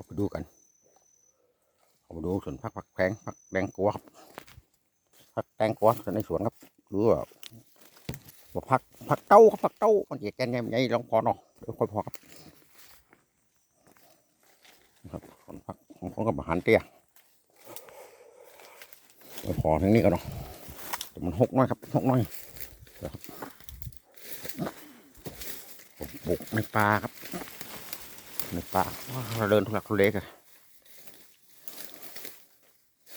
เข้าไปดูกันเข้าไปดูสวนผักผักแพงผักแดงกัวครับผักแดงกัวในสวนครับหรือว่าผักผักเต้าครับผักเต้ามันจะแกนยังไงลองพอเนาะเดี๋ยวค่อยพอครับครับสวนผักของผมกับอาหารเตี้ยเดี๋ยวพอทั้งนี้กันเนาะแต่มันหกน้อยครับหกน้อยครับผมปลูกในป่าครับ ในป่าเราเดินทุลักทุเลกัน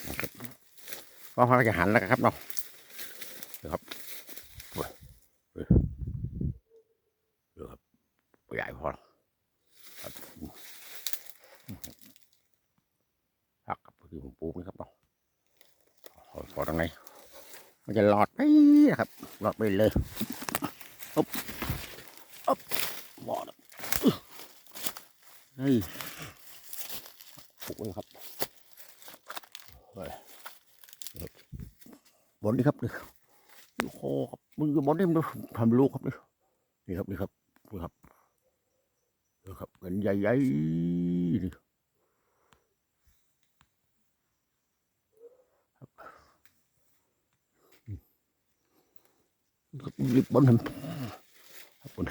นะครับก็เขาจะหันแล้วครับเนาะครับโอ้ยเฮ้ยครับใหญ่พอแล้วครับพักกับที่ผมปลูกนี่ครับเนาะพอตรงไหนมันจะหลอดไปนะครับหลอดไปเลยอ๊บอ๊บหมด ฮ้ยปลุกเลยครับเฮ้ยบนนี่ครับนี่ลูกคอครับมึงอยู่บนนี่มันทำลูกครับนี่นี่ครับนี่ครับนี่ครับนี่ครับเป็นใหญ่ๆนี่ครับครับรีบบนทำครับบน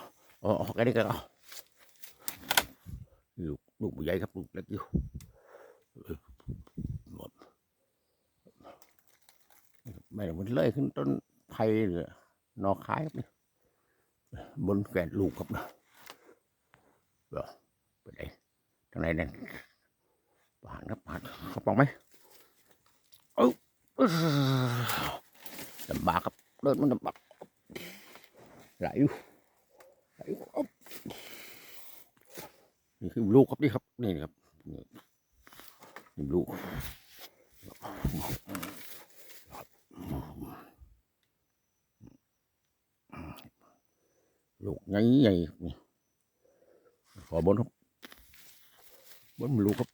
ค รับบ้านก็อ๋อ cái đấy cái đó ลูกลูกใหญ่ครับลูกเล็กอยู่หมดไม่ได้มันเลื่อยขึ้นต้นไผ่หรือนอคายครับนี่บนแก่นลูกครับนะเดี๋ยวไปไหนทางไหนเนี่ยผ่านครับผ่านเขาปองไหมเอ้าลำบากครับเดินมันลำบากไหลอยู่ นี่คือลูกครับนี่ครับนี่ครับนี่ลูกลูกใหญ่ใหญ่นี่ขอบนครับบนมันลูกครับ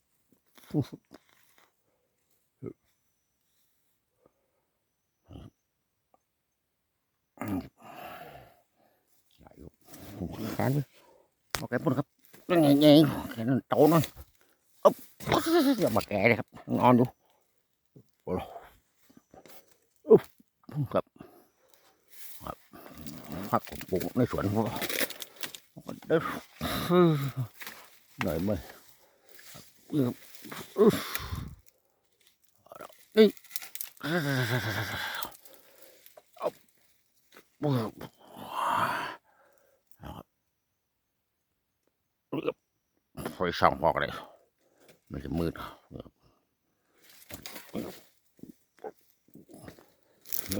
ไหลลูก ผมขานไปเอาแกปุ่นครับยังไงไงแกนั่นโตหน่อยอ๊บอย่ามาแกเลยครับ นอนอยู่โอ้โหอุ๊บครับครับพักผมปลูกในสวนผมเด้อหน่อยมั้ยครับอุ๊บนี่เอา ไฟส่องพอกเลยมันจะมืดนะ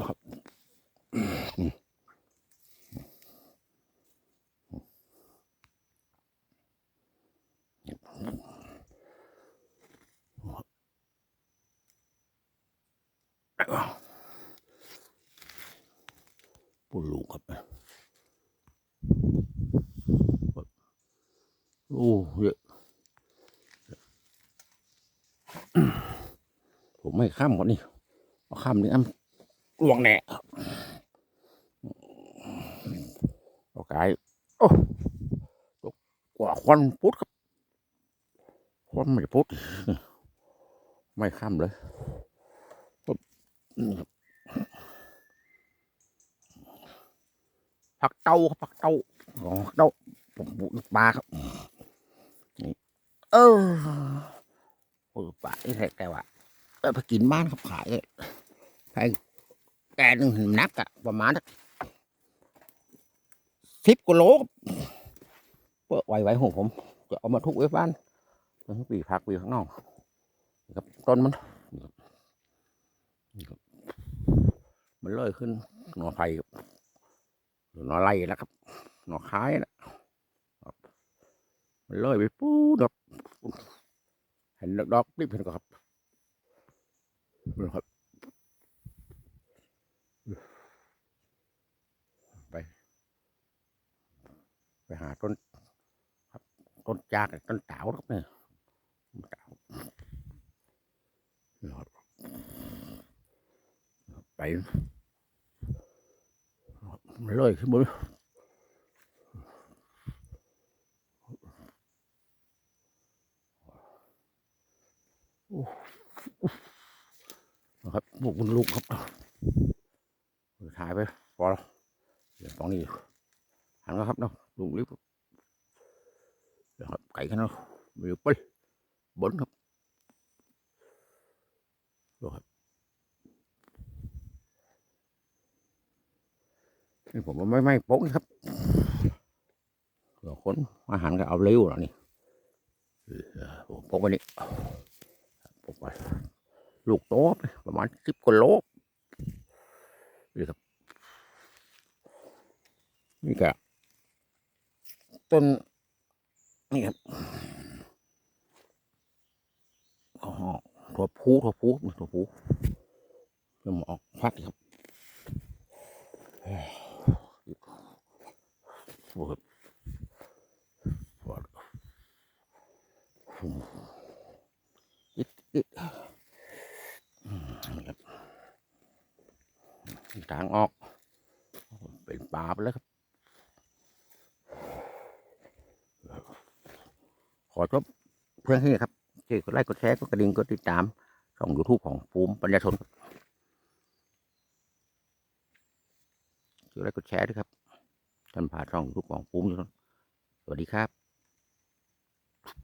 ครับปูลูกครับโอ้เยอะ ผม ไม่ข้ามก่อนนี่เอาข้ามนี่อ้ำลวงแหน่โอเคโอ้กว่าควันพุดครับควันไม่พุดไม่ข้ามเลยปุ๊บนี่ครับผักเต้าครับผักเต้าอ๋อเต้าผมปลูกปลาครับเออเออป่าไอ้แท้แต่ว่าเออ ไปกินบ้านเขาขายแพงแกหนึ่งนักอะประมาณสิบกิโลเปิดไว้ไว้ของผม จะเอามาทุกไว้บ้านทั้งปีพักปีข้างนอกนะครับต้นมันมันเลยขึ้นหน่อไผ่หน่อไร่แล้วครับ หน่อค้ายนะมันเลยไปปูดอกเห็นดอกรีบเห็นก็ครับ นะครับ ไป ไปหาต้นครับต้นจากต้นเต๋าครับเนี่ยเต๋านะครับไปเลยขึ้นบน ครับพวกคุณลูกครับถ่ายไปพอแล้วเดี๋ยวตรงนี้หันแล้วครับเนาะลุงลิฟต์เดี๋ยวครับไก่กันเนาะมีอยู่ไปบนครับดูครับนี่ผมไม่ไม่โป๊กครับเดี๋ยวคนอาหารก็เอาเร็วแล้วนี่ผมโป๊กไปนี่โป๊กไป ลูกโตประมาณสิบกว่าโลนี่ครับ นี่ก็ต้นนี่ครับอ๋อถั่วพูถั่วพูถั่วพูเริ่มออกฟักอีกครับเฮ้ยโอ้ครับปวดอิดอิด นี่ครับ ทางออก เป็นป่าไปแล้วครับขอจบเพื่อนที่ครับช่วยกดไลค์กดแชร์กดกระดิ่งกดติดตามช่องยูทูบของภูมิปัญญาชนช่วยไลค์กดแชร์ด้วยครับท่านผ่านช่องยูทูบของภูมิปัญญาชนสวัสดีครับ